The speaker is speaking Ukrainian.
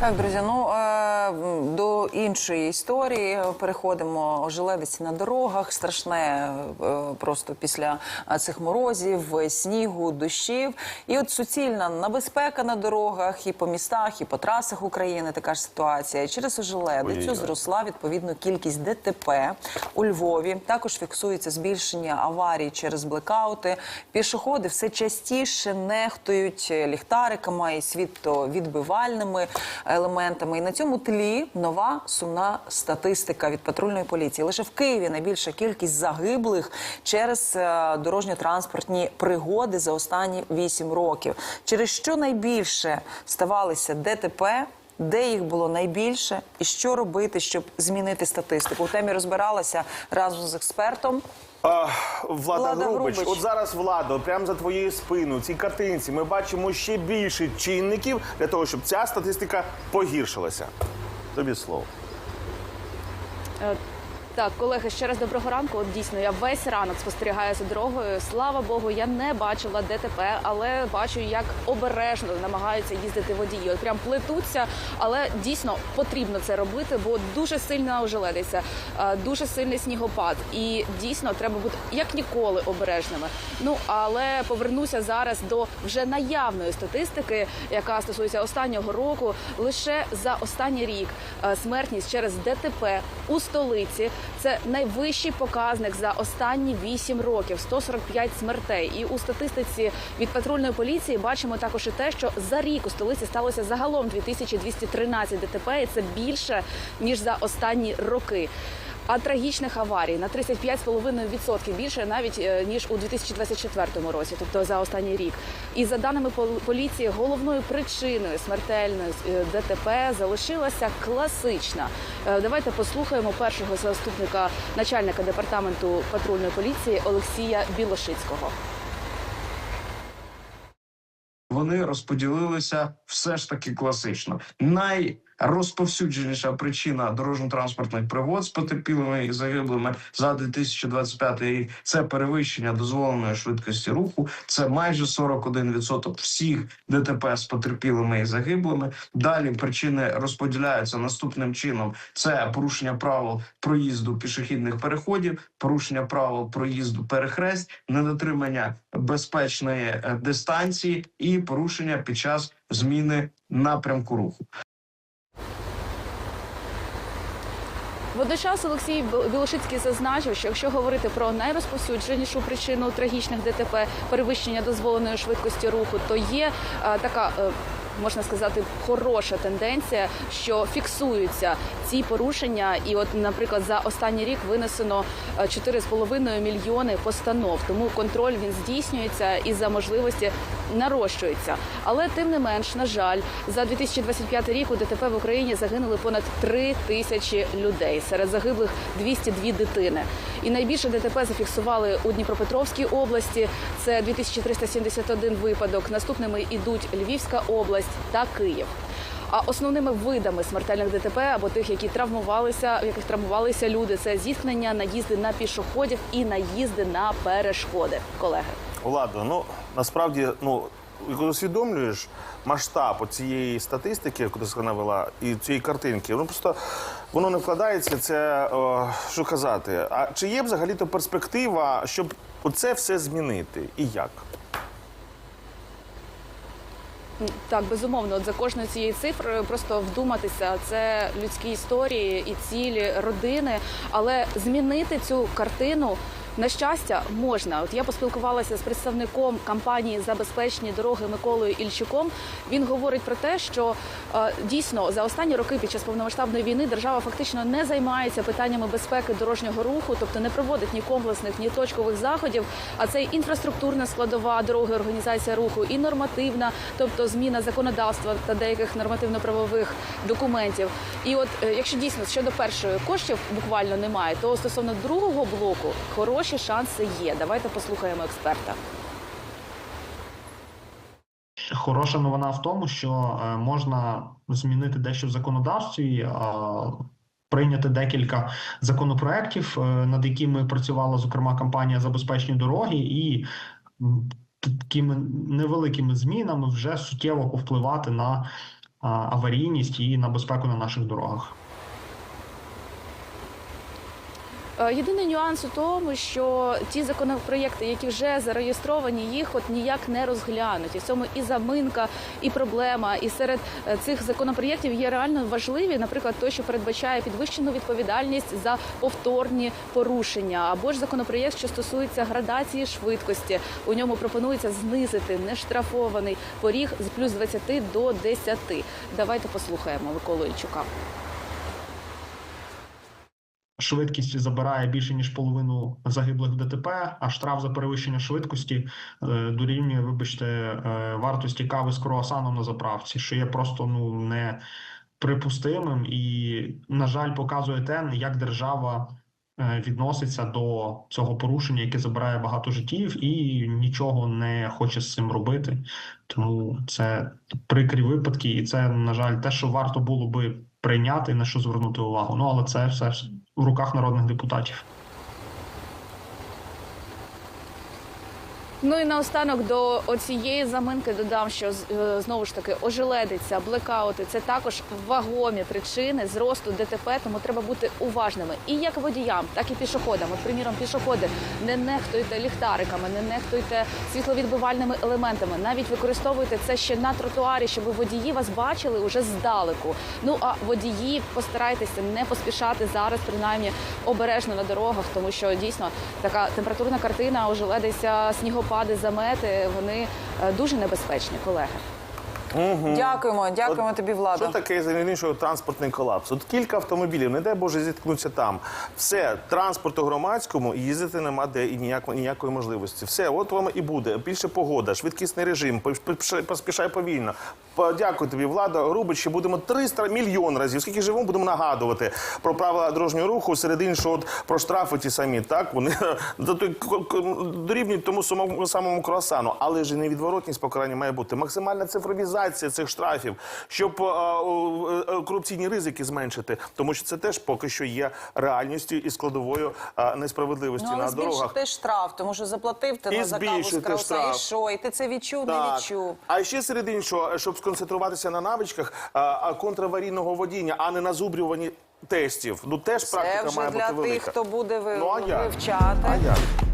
Так, друзі, ну е, до іншої історії переходимо. Ожеледиці на дорогах. Страшне е, просто після е, цих морозів, снігу, дощів. І от суцільна небезпека на дорогах і по містах, і по трасах України. Така ж ситуація. І Через ожеледицю зросла відповідно кількість ДТП у Львові. Також фіксується збільшення аварій через блекаути. Пішоходи все частіше нехтують ліхтариками і світловідбивальними елементами. І на цьому тлі нова сумна статистика від патрульної поліції. Лише в Києві найбільша кількість загиблих через е, дорожньо-транспортні пригоди за останні 8 років. Через що найбільше ставалися ДТП? Де їх було найбільше, і що робити, щоб змінити статистику? У темі розбиралася разом з експертом. А, Влада, Влада Грубич, Грубич. от зараз влада, прямо за твоєю спиною, в цій картинці, ми бачимо ще більше чинників для того, щоб ця статистика погіршилася. Тобі слово. Е, Так, колеги, ще раз доброго ранку. От дійсно, я весь ранок спостерігаю за дорогою. Слава Богу, я не бачила ДТП, але бачу, як обережно намагаються їздити водії. От прям плетуться, але дійсно потрібно це робити, бо дуже сильно ожеледиться, е, дуже сильний снігопад, і дійсно треба бути як ніколи обережними. Ну але повернуся зараз до вже наявної статистики, яка стосується останнього року. Лише за останній рік е, смертність через ДТП у столиці це найвищий показник за останні 8 років 145 смертей. І у статистиці від патрульної поліції бачимо також і те, що за рік у столиці сталося загалом 2213 ДТП, і це більше ніж за останні роки. А трагічних аварій на 35,5% більше навіть е, ніж у 2024 році, тобто за останній рік. І за даними пол- поліції, головною причиною смертельної е, ДТП залишилася класична. Е, Давайте послухаємо першого заступника начальника департаменту патрульної поліції Олексія Білошицького. вони розподілилися все ж таки класично. Найрозповсюдженіша причина дорожньо-транспортних пригод з потерпілими і загиблими за 2025 рік це перевищення дозволеної швидкості руху. Це майже 41% всіх ДТП з потерпілими і загиблими. Далі причини розподіляються наступним чином: це порушення правил проїзду пішохідних переходів, порушення правил проїзду перехресть, недотримання безпечної е, дистанції і порушення під час зміни напрямку руху. Водночас Олексій Білошицький зазначив, що якщо говорити про найрозповсюдженішу причину трагічних ДТП перевищення дозволеної швидкості руху, то є е, така. е, Можна сказати, хороша тенденція, що фіксуються ці порушення, і от, наприклад, за останній рік винесено е, 4,5 мільйони постанов. Тому контроль він здійснюється і за можливості нарощується. Але тим не менш, на жаль, за 2025 рік у ДТП в Україні загинули понад 3 тисячі людей. Серед загиблих 202 дитини. І найбільше ДТП зафіксували у Дніпропетровській області. Це 2371 випадок. Наступними ідуть Львівська область та Київ. А основними видами смертельних ДТП або тих, які травмувалися, в яких травмувалися люди, це зіткнення, наїзди на пішоходів і наїзди на перешкоди. Колеги. Влада, ну насправді, ну коли усвідомлюєш масштаб цієї статистики, яку ти навела, і цієї картинки, ну просто воно не вкладається. Це о, що казати. А чи є взагалі то перспектива, щоб оце все змінити? І як? Так, безумовно, от за кожною цією цифрою просто вдуматися. Це людські історії і цілі родини. Але змінити цю картину. На щастя, можна. От я поспілкувалася з представником компанії «Забезпечні дороги Миколою Ільчуком. Він говорить про те, що е, дійсно за останні роки під час повномасштабної війни держава фактично не займається питаннями безпеки дорожнього руху, тобто не проводить ні комплексних, ні точкових заходів. А це інфраструктурна складова дороги, організація руху, і нормативна, тобто зміна законодавства та деяких нормативно-правових документів. І от е, якщо дійсно щодо першої коштів буквально немає, то стосовно другого блоку хороші шанси є. Давайте послухаємо експерта. Хороша новина в тому, що е, можна змінити дещо в законодавстві, е, прийняти декілька законопроєктів, е, над якими працювала зокрема компанія забезпечені дороги, і такими невеликими змінами вже суттєво повпливати на аварійність і на безпеку на наших дорогах. Е, Єдиний нюанс у тому, що ті законопроєкти, які вже зареєстровані, їх от ніяк не розглянуть. І в цьому і заминка, і проблема. І серед е, цих законопроєктів є реально важливі, наприклад, той, що передбачає підвищену відповідальність за повторні порушення, або ж законопроєкт, що стосується градації швидкості. У ньому пропонується знизити нештрафований поріг з плюс 20 до 10. Давайте послухаємо Миколу Ільчука. Швидкість забирає більше ніж половину загиблих в ДТП, а штраф за перевищення швидкості е, дорівнює, вибачте, е, вартості кави з круасаном на заправці, що є просто ну не припустимим і, на жаль, показує те, як держава е, відноситься до цього порушення, яке забирає багато життів, і нічого не хоче з цим робити. Тому це прикрі випадки, і це, на жаль, те, що варто було би прийняти, на що звернути увагу. Ну але це все в руках народних депутатів. Ну і наостанок до оцієї заминки додам, що е, знову ж таки ожеледиться, блекаути це також вагомі причини зросту ДТП, тому треба бути уважними і як водіям, так і пішоходам. От, приміром, пішоходи не нехтуйте ліхтариками, не нехтуйте світловідбивальними елементами. Навіть використовуйте це ще на тротуарі, щоб водії вас бачили уже здалеку. Ну а водії постарайтеся не поспішати зараз, принаймні обережно на дорогах, тому що дійсно така температурна картина, ожеледиться снігопади, замети. Вони е, дуже небезпечні, колеги. Дякуємо, дякуємо тобі, Влада. Що таке іншого транспортний колапс? От кілька автомобілів, не дай Боже, зіткнуться там. Все, транспорту громадському їздити нема де і ніякої, ніякої можливості. Все, от вам і буде. Більше погода, швидкісний режим, поспішай- повільно. Дякую тобі, Влада. Грубич, ще будемо 300 мільйон разів. Скільки живемо, будемо нагадувати про правила дорожнього руху, серед іншого, от, про штрафи ті самі. Так вони дорівнюють тому самому, круасану. Але ж невідворотність покарання має бути. Максимальна цифровізація цих штрафів, щоб е, е, корупційні ризики зменшити, тому що це теж поки що є реальністю і складовою е, несправедливості Ну, але на дорогах. збільшити штраф, тому що заплатив ти І на за каву з і що? І ти це відчув, не відчув. А ще серед іншого, щоб сконцентруватися на навичках контраварійного водіння, а не на зубрюванні тестів. Ну теж Це практика вже має для бути тих, велика. хто буде ви- Ну, а як? вивчати. А як?